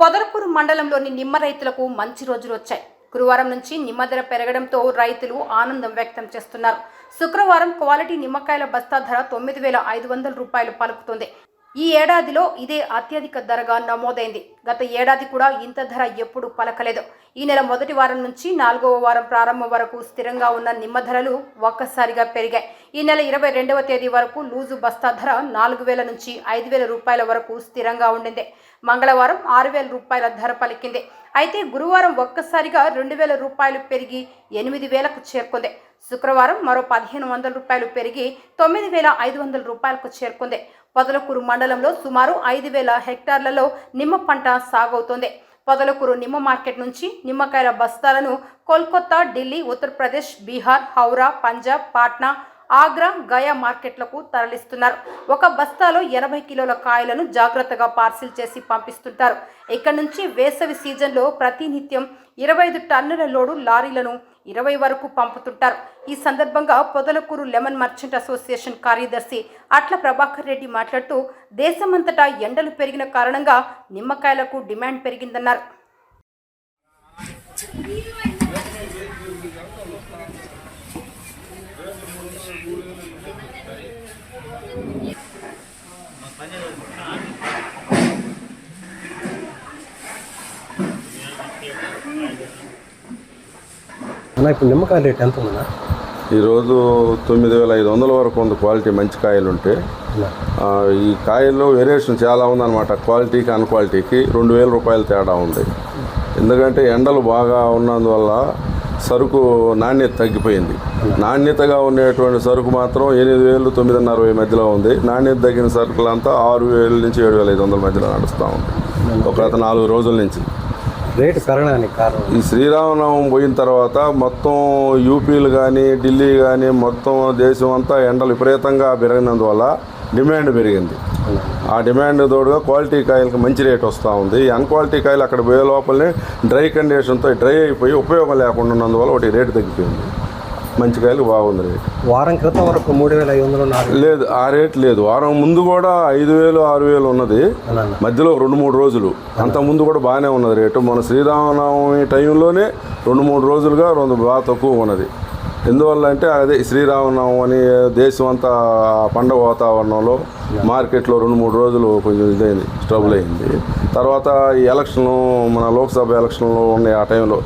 పొదరపూరు మండలంలోని నిమ్మ రైతులకు మంచి రోజులు వచ్చాయి. గురువారం నుంచి నిమ్మ ధర పెరగడంతో రైతులు ఆనందం వ్యక్తం చేస్తున్నారు. శుక్రవారం క్వాలిటీ నిమ్మకాయల బస్తా ధర తొమ్మిది వేల ఐదు వందల రూపాయలు పలుకుతుంది. ఈ ఏడాదిలో ఇదే అత్యధిక ధరగా నమోదైంది. గత ఏడాది కూడా ఇంత ధర ఎప్పుడు పలకలేదు. ఈ నెల మొదటి వారం నుంచి నాలుగవ వారం ప్రారంభం వరకు స్థిరంగా ఉన్న నిమ్మ ధరలు ఒక్కసారిగా పెరిగాయి. ఈ నెల ఇరవై రెండవ తేదీ వరకు లూజు బస్తా ధర నాలుగు వేల నుంచి ఐదు వేల రూపాయల వరకు స్థిరంగా ఉండింది. మంగళవారం ఆరు వేల రూపాయల ధర పలికింది. అయితే గురువారం ఒక్కసారిగా రెండు వేల రూపాయలు పెరిగి ఎనిమిది వేలకు చేరుకుంది. శుక్రవారం మరో పదిహేను వందల రూపాయలు పెరిగి తొమ్మిది వేల ఐదు వందల రూపాయలకు చేరుకుంది. పొదలకూరు మండలంలో సుమారు ఐదు వేల హెక్టార్లలో నిమ్మ పంట సాగవుతోంది. పొదలకూరు నిమ్మ మార్కెట్ నుంచి నిమ్మకాయల బస్తాలను కోల్కతా ఢిల్లీ ఉత్తరప్రదేశ్ బీహార్ హౌరా పంజాబ్ పాట్నా ఆగ్రా గయా మార్కెట్లకు తరలిస్తున్నారు. ఒక బస్తాలో ఎనభై కిలోల కాయలను జాగ్రత్తగా పార్సిల్ చేసి పంపిస్తుంటారు. ఇక్కడ నుంచి వేసవి సీజన్లో ప్రతినిత్యం ఇరవై ఐదు టన్నుల లోడు లారీలను ఇరవై వరకు పంపుతుంటారు. ఈ సందర్భంగా పొదలకూరు లెమన్ మర్చెంట్ అసోసియేషన్ కార్యదర్శి అట్ల ప్రభాకర్ రెడ్డి మాట్లాడుతూ దేశమంతటా ఎండలు పెరిగిన కారణంగా నిమ్మకాయలకు డిమాండ్ పెరిగిందన్నారు. అన్న ఇప్పుడు నిమ్మకాయ రేట్ ఎంత ఉందన్నా? ఈరోజు తొమ్మిది వేల ఐదు వందల వరకు ఉంది క్వాలిటీ మంచి కాయలు ఉంటే ఈ కాయల్లో వేరియేషన్ చాలా ఉందన్నమాట. క్వాలిటీకి అన్క్వాలిటీకి రెండు వేల రూపాయల తేడా ఉంది. ఎందుకంటే ఎండలు బాగా ఉన్నందువల్ల సరుకు నాణ్యత తగ్గిపోయింది. నాణ్యతగా ఉండేటువంటి సరుకు మాత్రం ఎనిమిది వేలు తొమ్మిదిన్నర వెయ్యి మధ్యలో ఉంది. నాణ్యత తగ్గిన సరుకులంతా ఆరు వేల నుంచి ఏడు వేల ఐదు వందల మధ్యలో నడుస్తూ ఉంది. ఒక గత నాలుగు రోజుల నుంచి. రేటు పెరగడానికి కారణం. ఈ శ్రీరామనవం పోయిన తర్వాత మొత్తం యూపీలు కానీ ఢిల్లీ కానీ మొత్తం దేశం అంతా ఎండలు విపరీతంగా పెరిగినందువల్ల డిమాండ్ పెరిగింది. ఆ డిమాండ్ తోడుగా క్వాలిటీ కాయలకు మంచి రేట్ వస్తూ ఉంది. ఈ అన్క్వాలిటీ కాయలు అక్కడ పోయే లోపలనే డ్రై కండిషన్తో డ్రై అయిపోయి ఉపయోగం లేకుండా ఉన్నందువల్ల ఒకటి రేటు తగ్గిపోయింది. మంచి కాయలు బాగుంది. రేటు వారం క్రితం వరకు మూడు వేల ఐదు వందలు లేదు ఆ రేట్ లేదు. వారం ముందు కూడా ఐదు వేలు ఆరు వేలు ఉన్నది. మధ్యలో రెండు మూడు రోజులు. అంత ముందు కూడా బాగానే ఉన్నది రేటు. మన శ్రీరామనవమి టైంలోనే రెండు మూడు రోజులుగా రెండు బాగా తక్కువ ఉన్నది. ఎందువల్ల అంటే అదే శ్రీరామనవమి అని దేశం అంతా పండగ వాతావరణంలో మార్కెట్లో రెండు మూడు రోజులు కొంచెం ఇదైంది స్ట్రబుల్ అయింది. తర్వాత ఈ ఎలక్షన్ మన లోక్సభ ఎలక్షన్లో ఉన్నాయి ఆ టైంలో.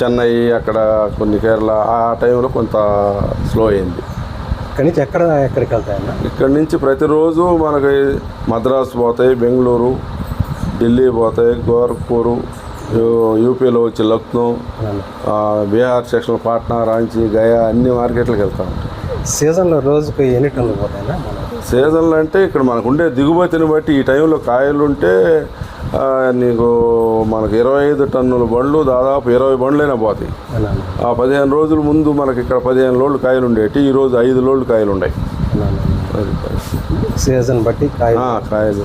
చెన్నై అక్కడ కొన్ని కేరళ ఆ టైంలో కొంత స్లో అయింది. ఇక్కడి నుంచి ఎక్కడ ఎక్కడికి వెళ్తాయన్న? ఇక్కడ నుంచి ప్రతిరోజు మనకి మద్రాసు పోతాయి బెంగళూరు ఢిల్లీ పోతాయి గోరఖ్పూరు యూపీలో వచ్చి లక్నో బీహార్ సెక్షన్ పాట్నా రాంచీ గయా అన్ని మార్కెట్లకు వెళ్తాం సీజన్లో రోజుకు ఎన్ని టన్నులు మన సీజన్లు అంటే ఇక్కడ మనకు ఉండే దిగుమతిని బట్టి ఈ టైంలో కాయలు ఉంటే నీకు మనకు ఇరవై ఐదు టన్నుల బండ్లు దాదాపు ఇరవై బండ్లైనా పోతాయి. ఆ పదిహేను రోజుల ముందు మనకి ఇక్కడ పదిహేను లోళ్ళు కాయలు ఉండేటి ఈరోజు ఐదు లోళ్ళు కాయలు ఉన్నాయి. సీజన్ బట్టి కాయ కాయలు.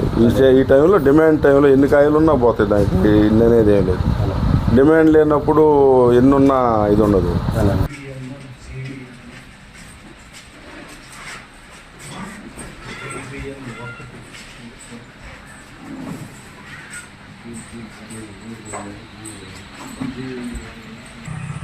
ఈ టైంలో డిమాండ్ టైంలో ఎన్ని కాయలు ఉన్నా పోతాయి దానికి ఇన్ని అనేది ఏం లేదు. డిమాండ్ లేనప్పుడు ఎన్నున్నా ఇది ఉండదు. Thank you.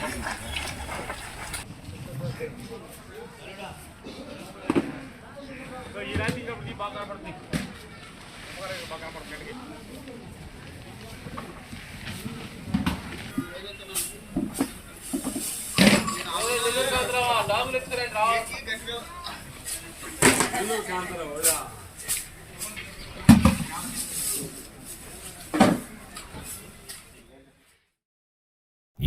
Thank you. உள்ளூர் சாயந்தரம் விழா